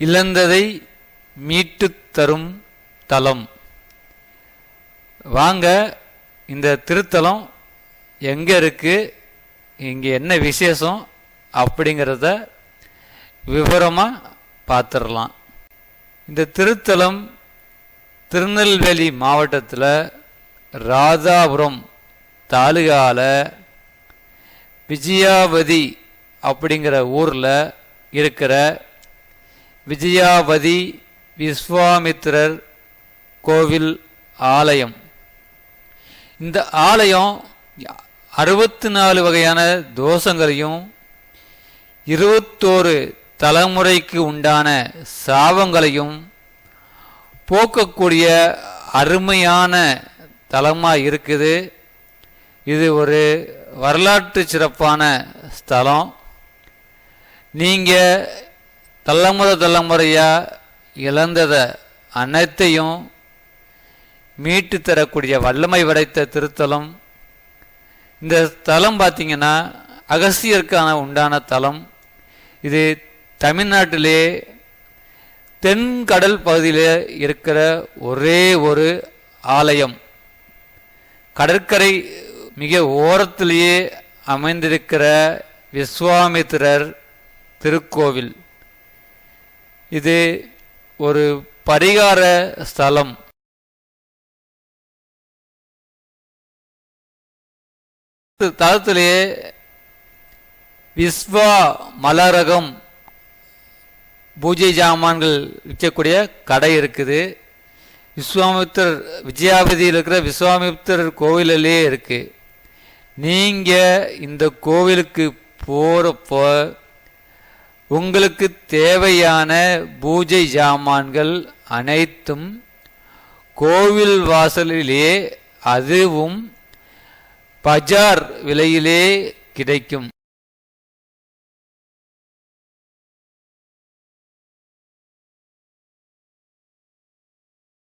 இழந்ததை மீட்டுத் தரும் தலம். வாங்க இந்த திருத்தலம் எங்கே இருக்குது இங்கே என்ன விசேஷம் அப்படிங்கிறத விவரமாக பார்த்துடலாம் இந்த திருத்தலம் திருநெல்வேலி மாவட்டத்தில் ராதாபுரம் தாலுகாவில் விஜயாவதி அப்படிங்கிற ஊரில் இருக்கிற விஜயாவதி விஸ்வாமித்திரர் கோவில் ஆலயம். இந்த ஆலயம் அறுபத்தி நாலு வகையான தோஷங்களையும் இருபத்தோரு தலைமுறைக்கு உண்டான சாபங்களையும் போக்கக்கூடிய அருமையான தலமாக இருக்குது. இது ஒரு வரலாற்று சிறப்பான ஸ்தலம். நீங்கள் தலைமுறை தலைமுறையாக இழந்ததை அனைத்தையும் மீட்டு தரக்கூடிய வல்லமை படைத்த திருத்தலம். இந்த தலம் பார்த்திங்கன்னா அகசியருக்கான உண்டான தலம். இது தமிழ்நாட்டிலே தென்கடல் பகுதியில் இருக்கிற ஒரே ஒரு ஆலயம். கடற்கரை மிக ஓரத்திலேயே அமைந்திருக்கிற விஸ்வாமித்திரர் திருக்கோவில். இது ஒரு பரிகார ஸ்தலம். தளத்திலேயே விஸ்வா மலரகம் பூஜை ஜாமான்கள் விற்கக்கூடிய கடை இருக்குது. விஸ்வாமித்திரர் விஜயாபதியில் இருக்கிற விஸ்வாமித்திரர் கோவிலிலேயே இருக்குது நீங்கள் இந்த கோவிலுக்கு போகிறப்போ உங்களுக்கு தேவையான பூஜை ஜாமான்கள் அனைத்தும் கோவில் வாசலிலே அதுவும் பஜார் விலையிலே கிடைக்கும்.